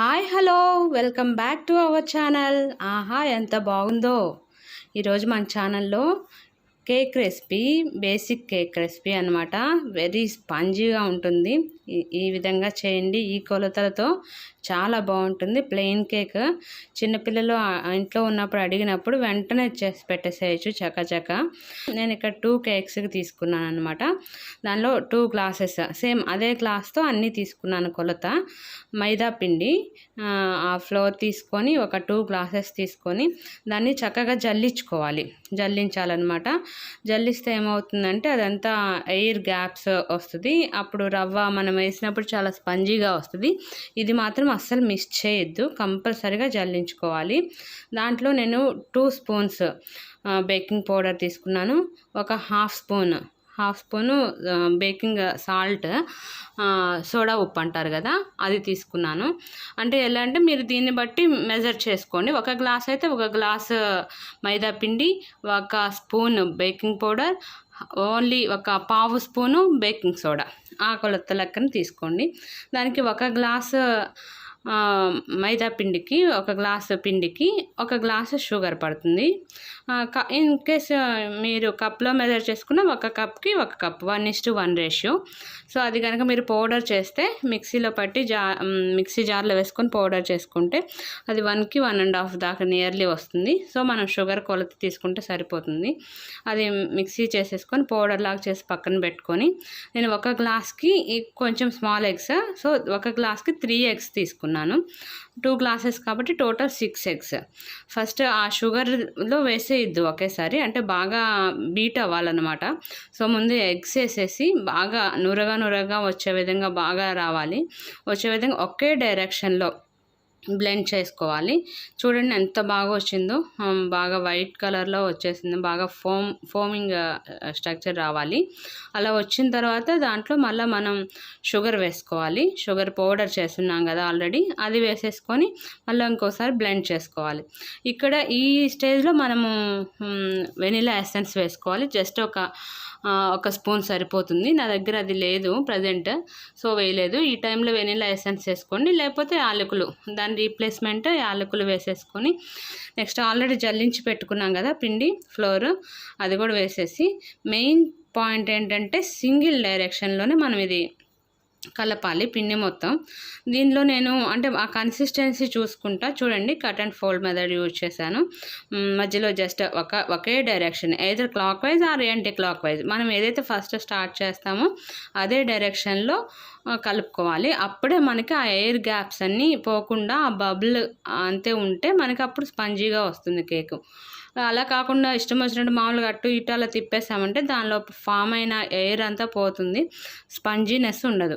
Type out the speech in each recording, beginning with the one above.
Hi hello. Welcome back to our channel. ఆహా ఎంత బాగుందో. ఈరోజు మన ఛానల్లో cake recipe basic cake recipe అనమాట వెరీ స్పంజీగా ఉంటుంది. ఈ- విధంగా చేయండి. ఈ కొలతలతో చాలా బాగుంటుంది. Plain cake. చిన్నపిల్లలు ఇంట్లో ఉన్నప్పుడు అడిగినప్పుడు వెంటనే చేసి పెట్టేసేయచ్చు చకచక నేను ఇక్కడ టూ కేక్స్కి తీసుకున్నాను అనమాట దానిలో టూ గ్లాసెస్ సేమ్ అదే గ్లాస్తో అన్నీ తీసుకున్నాను కొలత. మైదా పిండి ఆ ఫ్లోర్ తీసుకొని ఒక టూ గ్లాసెస్ తీసుకొని దాన్ని చక్కగా జల్లించుకోవాలి. జల్లించాలన్నమాట. జల్లిస్తే ఏమవుతుందంటే అదంతా ఎయిర్ గ్యాప్స్ వస్తుంది. అప్పుడు రవ్వ మనం వేసినప్పుడు చాలా స్పంజీగా వస్తుంది. ఇది మాత్రం అస్సలు మిస్ చేయొద్దు. కంపల్సరీగా జల్లించుకోవాలి. దాంట్లో నేను టూ స్పూన్స్ బేకింగ్ పౌడర్ తీసుకున్నాను. ఒక half spoon half spoon baking salt soda ఉప్పు అంటారు కదా అది తీసుకున్నాను. అంటే ఎలా అంటే మీరు దీన్ని బట్టి మెజర్ చేసుకోండి. ఒక గ్లాస్ అయితే ఒక గ్లాస్ మైదా పిండి ఒక స్పూన్ బేకింగ్ పౌడర్ ఓన్లీ ఒక పావు స్పూను బేకింగ్ సోడా. ఆ కొలత లెక్కన తీసుకోండి. దానికి ఒక గ్లాసు మైదా పిండికి ఒక గ్లాసు పిండికి ఒక గ్లాసు షుగర్ పడుతుంది. ఇన్ కేస్ మీరు కప్లో మెజర్ చేసుకున్న ఒక కప్కి ఒక cup one is to one ratio. So అది కనుక మీరు పౌడర్ చేస్తే మిక్సీలో పట్టి జా మిక్సీ జార్లో వేసుకొని పౌడర్ చేసుకుంటే అది వన్కి వన్ అండ్ హాఫ్ దాకా నియర్లీ వస్తుంది. సో మనం షుగర్ కొలత తీసుకుంటే సరిపోతుంది. అది మిక్సీ చేసేసుకొని పౌడర్ లాగా చేసి పక్కన పెట్టుకొని నేను ఒక గ్లాస్కి కొంచెం స్మాల్ ఎగ్స్ సో ఒక గ్లాస్కి త్రీ ఎగ్స్ తీసుకున్నాను. టూ గ్లాసెస్ కాబట్టి టోటల్ సిక్స్ ఎగ్స్. ఫస్ట్ ఆ షుగర్లో వేసేయద్దు ఒకేసారి అంటే బాగా బీట్ అవ్వాలన్నమాట. సో ముందు ఎగ్స్ వేసేసి బాగా నురగా నురగా వచ్చే విధంగా బాగా రావాలి. వచ్చే విధంగా ఒకే డైరెక్షన్లో బ్లెండ్ చేసుకోవాలి. చూడండి ఎంత బాగా వచ్చిందో. బాగా వైట్ కలర్లో వచ్చేసింది. బాగా ఫోమ్ ఫోమింగ్ స్ట్రక్చర్ రావాలి. అలా వచ్చిన తర్వాత దాంట్లో మళ్ళీ మనం షుగర్ వేసుకోవాలి. షుగర్ పౌడర్ చేస్తున్నాం కదా ఆల్రెడీ అది వేసేసుకొని మళ్ళీ ఇంకోసారి బ్లెండ్ చేసుకోవాలి. ఇక్కడ ఈ స్టేజ్లో మనము వెనిలా ఎసెన్స్ వేసుకోవాలి. జస్ట్ ఒక ఒక స్పూన్ సరిపోతుంది. నా దగ్గర అది లేదు ప్రజెంట్ సో వేయలేదు. ఈ టైంలో వెనిలా ఎసెన్స్ వేసుకోండి. లేకపోతే యాలకులు దాని రీప్లేస్మెంట్ యాలకులు వేసేసుకొని నెక్స్ట్ ఆల్రెడీ జల్లించి పెట్టుకున్నాం కదా పిండి ఫ్లోర్ అది కూడా వేసేసి మెయిన్ పాయింట్ ఏంటంటే సింగిల్ డైరెక్షన్లోనే మనం ఇది కలపాలి పిండి మొత్తం. దీనిలో నేను అంటే ఆ కన్సిస్టెన్సీ చూసుకుంటా. చూడండి cut and fold method use చేశాను. మధ్యలో జస్ట్ ఒక ఒకే direction either clockwise or anticlockwise మనం ఏదైతే ఫస్ట్ స్టార్ట్ చేస్తామో అదే డైరెక్షన్లో కలుపుకోవాలి. అప్పుడే మనకి ఆ ఎయిర్ గ్యాప్స్ అన్నీ పోకుండా ఆ బబుల్ అంతే ఉంటే మనకి అప్పుడు స్పంజీగా వస్తుంది కేకు అలా కాకుండా ఇష్టం వచ్చినట్టు మామూలుగా అటు ఇటు అలా తిప్పేసామంటే దానిలో ఫామ్ అయిన ఎయిర్ అంతా పోతుంది. స్పంజీనెస్ ఉండదు.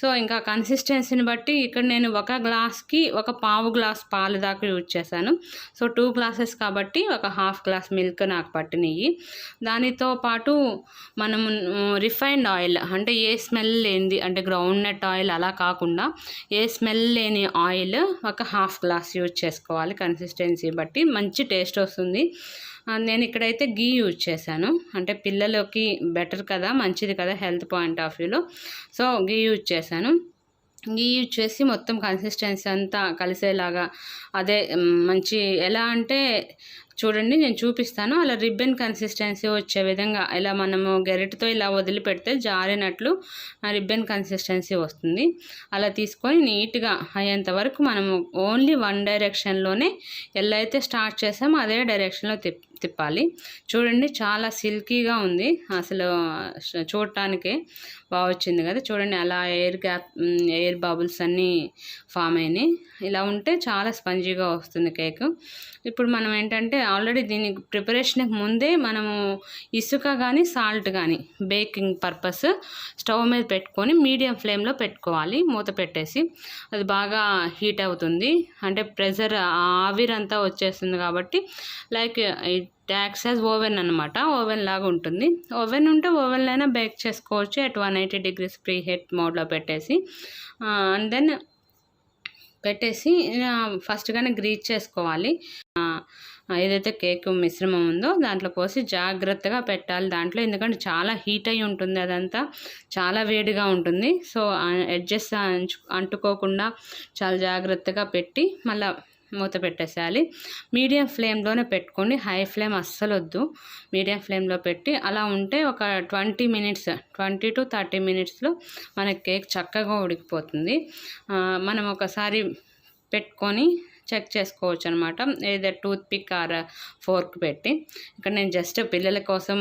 సో ఇంకా కన్సిస్టెన్సీని బట్టి ఇక్కడ నేను ఒక గ్లాస్కి ఒక పావు గ్లాస్ పాలు దాకా యూజ్ చేశాను. సో టూ గ్లాసెస్ కాబట్టి ఒక హాఫ్ గ్లాస్ మిల్క్ నాకు పట్టినవి దానితో పాటు మనము రిఫైన్డ్ ఆయిల్ అంటే ఏ స్మెల్ లేనిది అంటే గ్రౌండ్ నట్ ఆయిల్ అలా కాకుండా ఏ స్మెల్ లేని ఆయిల్ ఒక హాఫ్ గ్లాస్ యూజ్ చేసుకోవాలి కన్సిస్టెన్సీ బట్టి. మంచి టేస్ట్ వస్తుంది. నేను ఇక్కడైతే గీ యూజ్ చేశాను. అంటే పిల్లలకి బెటర్ కదా మంచిది కదా హెల్త్ పాయింట్ ఆఫ్ వ్యూలో. సో గీ యూజ్ చేశాను. గీ యూజ్ చేసి మొత్తం కన్సిస్టెన్సీ అంతా కలిసేలాగా అదే మంచి ఎలా అంటే చూడండి నేను చూపిస్తాను. అలా రిబ్బన్ కన్సిస్టెన్సీ వచ్చే విధంగా ఇలా మనము గెరెట్తో ఇలా వదిలిపెడితే జారినట్లు రిబ్బన్ కన్సిస్టెన్సీ వస్తుంది. అలా తీసుకొని నీట్గా అయ్యేంత వరకు మనము ఓన్లీ వన్ డైరెక్షన్లోనే ఎలా అయితే స్టార్ట్ చేసామో అదే డైరెక్షన్లో తిప్పి తిప్పాలి. చూడండి చాలా సిల్కీగా ఉంది. అసలు చూడటానికే బాగా వచ్చింది కదా. చూడండి అలా ఎయిర్ గ్యాప్ ఎయిర్ బబుల్స్ అన్నీ ఫామ్ అయినాయి. ఇలా ఉంటే చాలా స్పంజీగా వస్తుంది కేక్. ఇప్పుడు మనం ఏంటంటే ఆల్రెడీ దీని ప్రిపరేషన్కి ముందే మనము ఇసుక కానీ సాల్ట్ కానీ బేకింగ్ పర్పస్ స్టవ్ మీద పెట్టుకొని మీడియం ఫ్లేమ్లో పెట్టుకోవాలి. మూత పెట్టేసి అది బాగా హీట్ అవుతుంది. అంటే ప్రెజర్ ఆవిరంతా వచ్చేస్తుంది కాబట్టి లైక్ ట్యాక్స్ యాజ్ ఓవెన్ అనమాట ఓవెన్ లాగా ఉంటుంది. ఓవెన్ ఉంటే ఓవెన్లో అయినా బేక్ చేసుకోవచ్చు. At one eighty degrees preheat మోడ్లో పెట్టేసి అండ్ దెన్ పెట్టేసి ఫస్ట్గానే గ్రీజ్ చేసుకోవాలి. ఏదైతే కేక్ మిశ్రమం ఉందో దాంట్లో పోసి జాగ్రత్తగా పెట్టాలి దాంట్లో. ఎందుకంటే చాలా హీట్ అయి ఉంటుంది అదంతా. చాలా వేడిగా ఉంటుంది. సో ఎడ్జెస్ అంటుకోకుండా చాలా జాగ్రత్తగా పెట్టి మళ్ళీ మూత పెట్టేసేయాలి. మీడియం ఫ్లేమ్లోనే పెట్టుకోండి. హై ఫ్లేమ్ అస్సలు వద్దు మీడియం ఫ్లేమ్లో పెట్టి అలా ఉంటే ఒక twenty minutes twenty to thirty మినిట్స్లో మన కేక్ చక్కగా ఉడికిపోతుంది. మనం ఒకసారి పెట్టుకొని చెక్ చేసుకోవచ్చు అనమాట ఏదో టూత్ పిక్ ఆర్ ఫోర్క్ పెట్టి. ఇక్కడ నేను జస్ట్ పిల్లల కోసం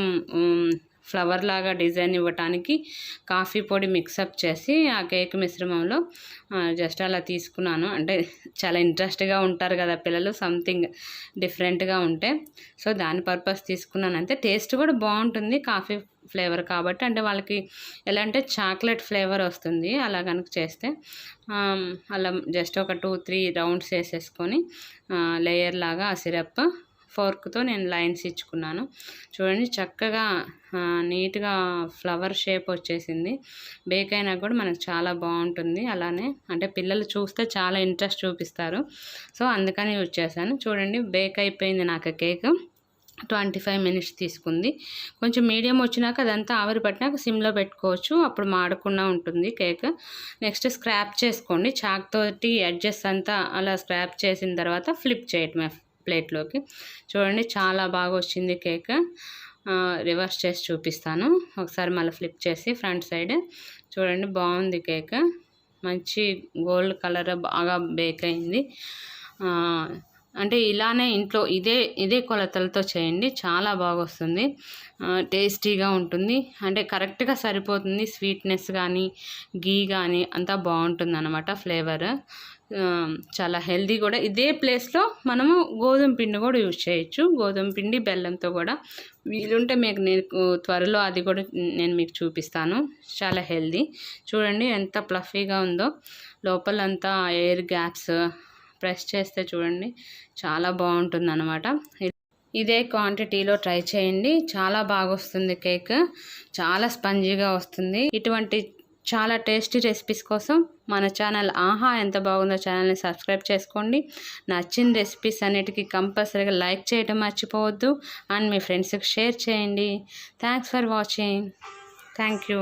ఫ్లవర్ లాగా డిజైన్ ఇవ్వటానికి కాఫీ పొడి మిక్సప్ చేసి ఆ కేక్ మిశ్రమంలో జస్ట్ అలా తీసుకున్నాను. అంటే చాలా ఇంట్రెస్ట్గా ఉంటారు కదా పిల్లలు సంథింగ్ డిఫరెంట్గా ఉంటే. సో దాని పర్పస్ తీసుకున్నాను. అంతే టేస్ట్ కూడా బాగుంటుంది కాఫీ ఫ్లేవర్ కాబట్టి. అంటే వాళ్ళకి ఎలా అంటే చాక్లెట్ ఫ్లేవర్ వస్తుంది అలా కనుక చేస్తే. అలా జస్ట్ ఒక టూ త్రీ రౌండ్స్ వేసేసుకొని లేయర్ లాగా ఆ సిరప్ ఫోర్క్తో నేను లైన్స్ ఇచ్చుకున్నాను. చూడండి చక్కగా నీట్గా ఫ్లవర్ షేప్ వచ్చేసింది. బేక్ అయినా కూడా మనకు చాలా బాగుంటుంది. అలానే అంటే పిల్లలు చూస్తే చాలా ఇంట్రెస్ట్ చూపిస్తారు. సో అందుకని యూజ్ చేశాను. చూడండి బేక్ అయిపోయింది నాకు కేక్. ట్వంటీ ఫైవ్ మినిట్స్ తీసుకుంది. కొంచెం మీడియం వచ్చినాక అదంతా ఆవిరి పట్టినాక సిమ్లో పెట్టుకోవచ్చు. అప్పుడు మాడకుండా ఉంటుంది కేక్. నెక్స్ట్ స్క్రాప్ చేసుకోండి. చాక్ తోటి అడ్జస్ట్ అంతా అలా స్క్రాప్ చేసిన తర్వాత ఫ్లిప్ చేయటమే. ప్లేట్లోకి. చూడండి చాలా బాగా వచ్చింది కేక్. రివర్స్ చేసి చూపిస్తాను. ఒకసారి మళ్ళీ ఫ్లిప్ చేసి ఫ్రంట్ సైడ్. చూడండి బాగుంది కేక్. మంచి గోల్డ్ కలర్ బాగా బేక్ అయింది. అంటే ఇలానే ఇంట్లో ఇదే ఇదే కొలతలతో చేయండి. చాలా బాగా వస్తుంది టేస్టీగా ఉంటుంది. అంటే కరెక్ట్గా సరిపోతుంది. స్వీట్నెస్ కానీ గీ కానీ అంతా బాగుంటుంది అనమాట ఫ్లేవర్ చాలా హెల్దీ కూడా. ఇదే ప్లేస్లో మనము గోధుమ పిండి కూడా యూజ్ చేయొచ్చు. గోధుమ పిండి బెల్లంతో కూడా. వీలుంటే మీకు నేను త్వరలో అది కూడా నేను మీకు చూపిస్తాను. చాలా హెల్దీ చూడండి ఎంత ప్లఫీగా ఉందో. లోపలంతా ఎయిర్ గ్యాప్స్ ప్రెస్ చేస్తే చూడండి చాలా బాగుంటుంది అనమాట ఇదే క్వాంటిటీలో ట్రై చేయండి. చాలా బాగా వస్తుంది కేక్. చాలా స్పంజీగా వస్తుంది. ఇటువంటి చాలా టేస్టీ రెసిపీస్ కోసం మన ఛానల్ ఆహా ఎంత బాగుందో ఛానల్ని సబ్స్క్రైబ్ చేసుకోండి. నచ్చిన రెసిపీస్ అన్నిటికీ కంపల్సరీగా లైక్ చేయడం మర్చిపోవద్దు. అండ్ మీ ఫ్రెండ్స్కి షేర్ చేయండి. Thanks for watching. Thank you.